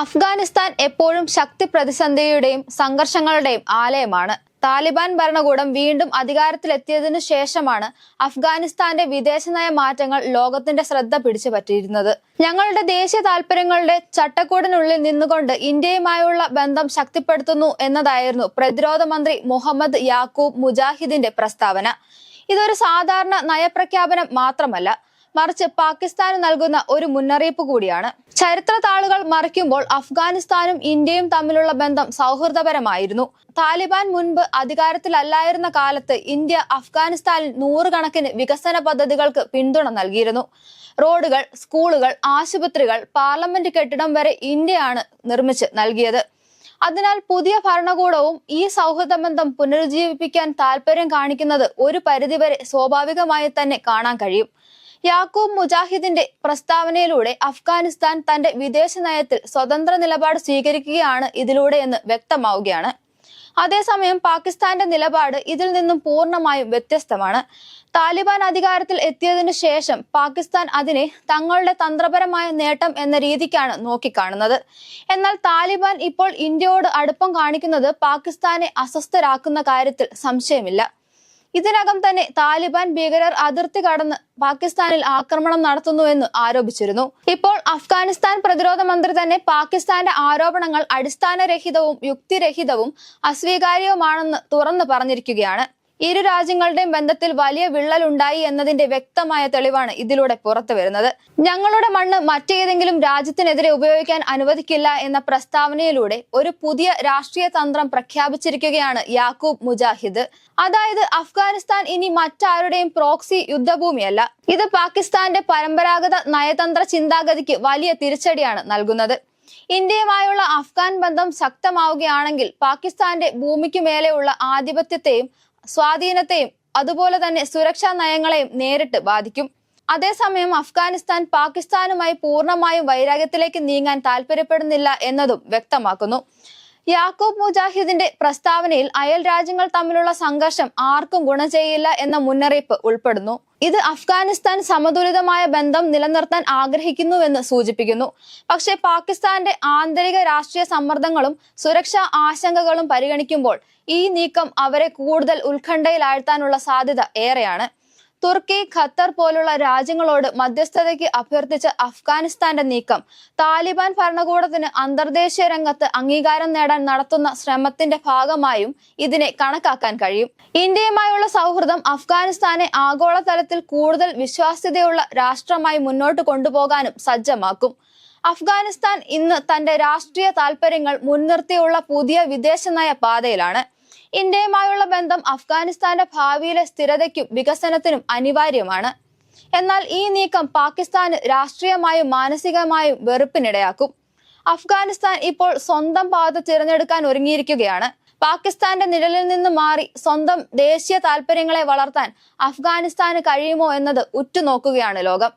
അഫ്ഗാനിസ്ഥാൻ എപ്പോഴും ശക്തി പ്രതിസന്ധിയുടെയും സംഘർഷങ്ങളുടെയും ആലയമാണ്. താലിബാൻ ഭരണകൂടം വീണ്ടും അധികാരത്തിലെത്തിയതിനു ശേഷമാണ് അഫ്ഗാനിസ്ഥാന്റെ വിദേശനയ മാറ്റങ്ങൾ ലോകത്തിന്റെ ശ്രദ്ധ പിടിച്ചു പറ്റിയിരുന്നത് ഞങ്ങളുടെ ദേശീയ താൽപര്യങ്ങളുടെ ചട്ടക്കൂടിനുള്ളിൽ നിന്നുകൊണ്ട് ഇന്ത്യയുമായുള്ള ബന്ധം ശക്തിപ്പെടുത്തുന്നു എന്നതായിരുന്നു പ്രതിരോധ മന്ത്രി മുഹമ്മദ് യാക്കൂബ് മുജാഹിദിന്റെ പ്രസ്താവന. ഇതൊരു സാധാരണ നയപ്രഖ്യാപനം മാത്രമല്ല മറിച്ച് പാകിസ്ഥാന് നൽകുന്ന ഒരു മുന്നറിയിപ്പ് കൂടിയാണ്. ചരിത്ര താളുകൾ മറിക്കുമ്പോൾ അഫ്ഗാനിസ്ഥാനും ഇന്ത്യയും തമ്മിലുള്ള ബന്ധം സൗഹൃദപരമായിരുന്നു. താലിബാൻ മുൻപ് അധികാരത്തിലല്ലായിരുന്ന കാലത്ത് ഇന്ത്യ അഫ്ഗാനിസ്ഥാനിൽ നൂറുകണക്കിന് വികസന പദ്ധതികൾക്ക് പിന്തുണ നൽകിയിരുന്നു. റോഡുകൾ സ്കൂളുകൾ ആശുപത്രികൾ പാർലമെന്റ് കെട്ടിടം വരെ ഇന്ത്യയാണ് നിർമ്മിച്ച് നൽകിയത്. അതിനാൽ പുതിയ ഭരണകൂടവും ഈ സൗഹൃദ ബന്ധം പുനരുജ്ജീവിപ്പിക്കാൻ താല്പര്യം കാണിക്കുന്നത് ഒരു പരിധിവരെ സ്വാഭാവികമായി തന്നെ കാണാൻ കഴിയും. യാക്കൂബ് മുജാഹിദിന്റെ പ്രസ്താവനയിലൂടെ അഫ്ഗാനിസ്ഥാൻ തന്റെ വിദേശ നയത്തിൽ സ്വതന്ത്ര നിലപാട് സ്വീകരിക്കുകയാണ് ഇതിലൂടെ എന്ന് വ്യക്തമാവുകയാണ്. അതേസമയം പാകിസ്ഥാന്റെ നിലപാട് ഇതിൽ നിന്നും പൂർണമായും വ്യത്യസ്തമാണ്. താലിബാൻ അധികാരത്തിൽ എത്തിയതിനു ശേഷം പാകിസ്ഥാൻ അതിനെ തങ്ങളുടെ തന്ത്രപരമായ നേട്ടം എന്ന രീതിക്കാണ് നോക്കിക്കാണുന്നത്. എന്നാൽ താലിബാൻ ഇപ്പോൾ ഇന്ത്യയോട് അടുപ്പം കാണിക്കുന്നത് പാകിസ്ഥാനെ അസ്വസ്ഥരാക്കുന്ന കാര്യത്തിൽ സംശയമില്ല. ഇതിനകം തന്നെ താലിബാൻ ഭീകരർ അതിർത്തി കടന്ന് പാകിസ്ഥാനിൽ ആക്രമണം നടത്തുന്നുവെന്ന് ആരോപിച്ചിരുന്നു. ഇപ്പോൾ അഫ്ഗാനിസ്ഥാൻ പ്രതിരോധ മന്ത്രി തന്നെ പാകിസ്ഥാന്റെ ആരോപണങ്ങൾ അടിസ്ഥാനരഹിതവും യുക്തിരഹിതവും അസ്വീകാര്യവുമാണെന്ന് തുറന്നു പറഞ്ഞിരിക്കുകയാണ്. ഇരു രാജ്യങ്ങളുടെയും ബന്ധത്തിൽ വലിയ വിള്ളൽ ഉണ്ടായി എന്നതിന്റെ വ്യക്തമായ തെളിവാണ് ഇതിലൂടെ പുറത്തു വരുന്നത്. ഞങ്ങളുടെ മണ്ണ് മറ്റേതെങ്കിലും രാജ്യത്തിനെതിരെ ഉപയോഗിക്കാൻ അനുവദിക്കില്ല എന്ന പ്രസ്താവനയിലൂടെ ഒരു പുതിയ രാഷ്ട്രീയ തന്ത്രം പ്രഖ്യാപിച്ചിരിക്കുകയാണ് യാക്കൂബ് മുജാഹിദ്. അതായത് അഫ്ഗാനിസ്ഥാൻ ഇനി മറ്റാരുടെയും പ്രോക്സി യുദ്ധഭൂമിയല്ല. ഇത് പാകിസ്ഥാന്റെ പരമ്പരാഗത നയതന്ത്ര ചിന്താഗതിക്ക് വലിയ തിരിച്ചടിയാണ് നൽകുന്നത്. ഇന്ത്യയുമായുള്ള അഫ്ഗാൻ ബന്ധം ശക്തമാവുകയാണെങ്കിൽ പാകിസ്ഥാന്റെ ഭൂമിക്ക് മേലെയുള്ള ആധിപത്യത്തെയും സ്വാധീനത്തെയും അതുപോലെ തന്നെ സുരക്ഷാ നയങ്ങളെയും നേരിട്ട് ബാധിക്കും. അതേസമയം അഫ്ഗാനിസ്ഥാൻ പാകിസ്ഥാനുമായി പൂർണമായും വൈരാഗ്യത്തിലേക്ക് നീങ്ങാൻ താല്പര്യപ്പെടുന്നില്ല എന്നതും വ്യക്തമാക്കുന്നു. യാക്കൂബ് മുജാഹിദിന്റെ പ്രസ്താവനയിൽ അയൽ രാജ്യങ്ങൾ തമ്മിലുള്ള സംഘർഷം ആർക്കും ഗുണം ചെയ്യില്ല എന്ന മുന്നറിയിപ്പ് ഉൾപ്പെടുന്നു. ഇത് അഫ്ഗാനിസ്ഥാൻ സമതുലിതമായ ബന്ധം നിലനിർത്താൻ ആഗ്രഹിക്കുന്നുവെന്ന് സൂചിപ്പിക്കുന്നു. പക്ഷേ പാകിസ്ഥാന്റെ ആന്തരിക രാഷ്ട്രീയ സമ്മർദ്ദങ്ങളും സുരക്ഷാ ആശങ്കകളും പരിഗണിക്കുമ്പോൾ ഈ നീക്കം അവരെ കൂടുതൽ ഉത്കണ്ഠയിലാഴ്ത്താനുള്ള സാധ്യത ഏറെയാണ്. തുർക്കി ഖത്തർ പോലുള്ള രാജ്യങ്ങളോട് മധ്യസ്ഥതയ്ക്ക് അഭ്യർത്ഥിച്ച അഫ്ഗാനിസ്ഥാന്റെ നീക്കം. താലിബാൻ ഭരണകൂടത്തിന് അന്തർദേശീയ രംഗത്ത് അംഗീകാരം നേടാൻ നടത്തുന്ന ശ്രമത്തിന്റെ ഭാഗമായും ഇതിനെ കണക്കാക്കാൻ കഴിയും. ഇന്ത്യയുമായുള്ള സൗഹൃദം അഫ്ഗാനിസ്ഥാനെ ആഗോളതലത്തിൽ കൂടുതൽ വിശ്വാസ്യതയുള്ള രാഷ്ട്രമായി മുന്നോട്ട് കൊണ്ടുപോകാനും സജ്ജമാക്കും. അഫ്ഗാനിസ്ഥാൻ ഇന്ന് തന്റെ രാഷ്ട്രീയ താൽപര്യങ്ങൾ മുൻനിർത്തിയുള്ള പുതിയ വിദേശ നയ പാതയിലാണ്. ഇന്ത്യയുമായുള്ള ബന്ധം അഫ്ഗാനിസ്ഥാന്റെ ഭാവിയിലെ സ്ഥിരതയ്ക്കും വികസനത്തിനും അനിവാര്യമാണ്. എന്നാൽ ഈ നീക്കം പാകിസ്ഥാന് രാഷ്ട്രീയമായും മാനസികമായും വെറുപ്പിനിടയാക്കും. അഫ്ഗാനിസ്ഥാൻ ഇപ്പോൾ സ്വന്തം പാത തിരഞ്ഞെടുക്കാൻ ഒരുങ്ങിയിരിക്കുകയാണ്. പാകിസ്ഥാന്റെ നിഴലിൽ നിന്ന് മാറി സ്വന്തം ദേശീയ താൽപര്യങ്ങളെ വളർത്താൻ അഫ്ഗാനിസ്ഥാന് കഴിയുമോ എന്നത് ഉറ്റുനോക്കുകയാണ് ലോകം.